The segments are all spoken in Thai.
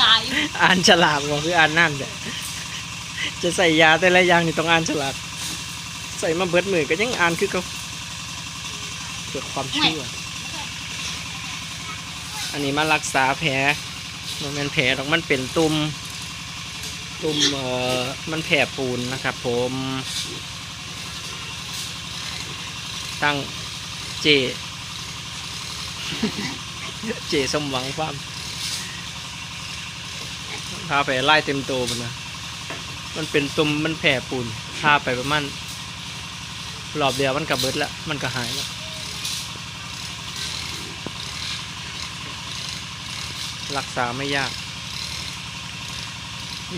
ขายอ่านฉลากว่าคืออ่านนั่นเด้อจะใส่ยาแต่ละอย่างนี่ต้องอ่านฉลากใส่มาเบิดมือก็ยังอ่านคือเขาเพื่อความเชื่ออันนี้มารักษาแผลมันเป็นแผลหรอกมันเป็นตุ่มตุ่มเอ่อมันแผลปูนนะครับผมตั้งเจ เจสมหวังฟาร์มพาไปไล่เต็มโตมันนะมันเป็นตุ่มมันแผ่ปูนพาไปประมาณรอบเดียวมันก็เบิดละมันก็หายแล้วรักษาไม่ยาก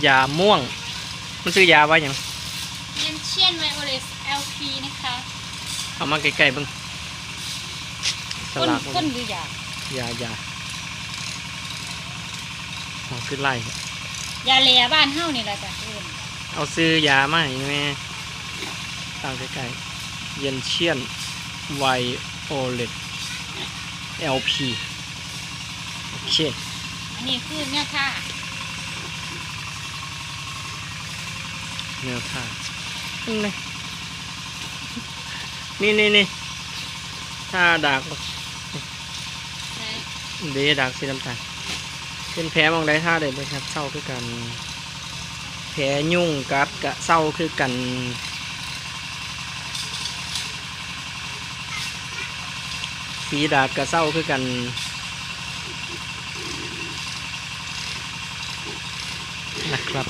ยาม่วง มันซื้อยาว่าอย่างเยนเชียนไวโอเลส LP นะคะ เอามาใกล้ๆเบิ่งสต้นลากต้นหรือยา ยายาเอาขึ้นไล่ยาแลบ้านเฮานี่แหละจ้ะเอิ้นเอาซื้อยามาให้แม่ตั้งใกล้ๆเย็นเชียนไวโอเลต LP โอเคอันนี้คือเนี่ยค่ะเนื้อผ้านี่นี่นี่นี่ถ้าดาก เดดากสีน้ำตาลเป็นแผลมองได้ท่าเด็ดเลยครับเศร้าคือกัน แผลยุ่งกัดกะเศร้าคือกันฝีดาดกะเศร้าคือกันนะครับ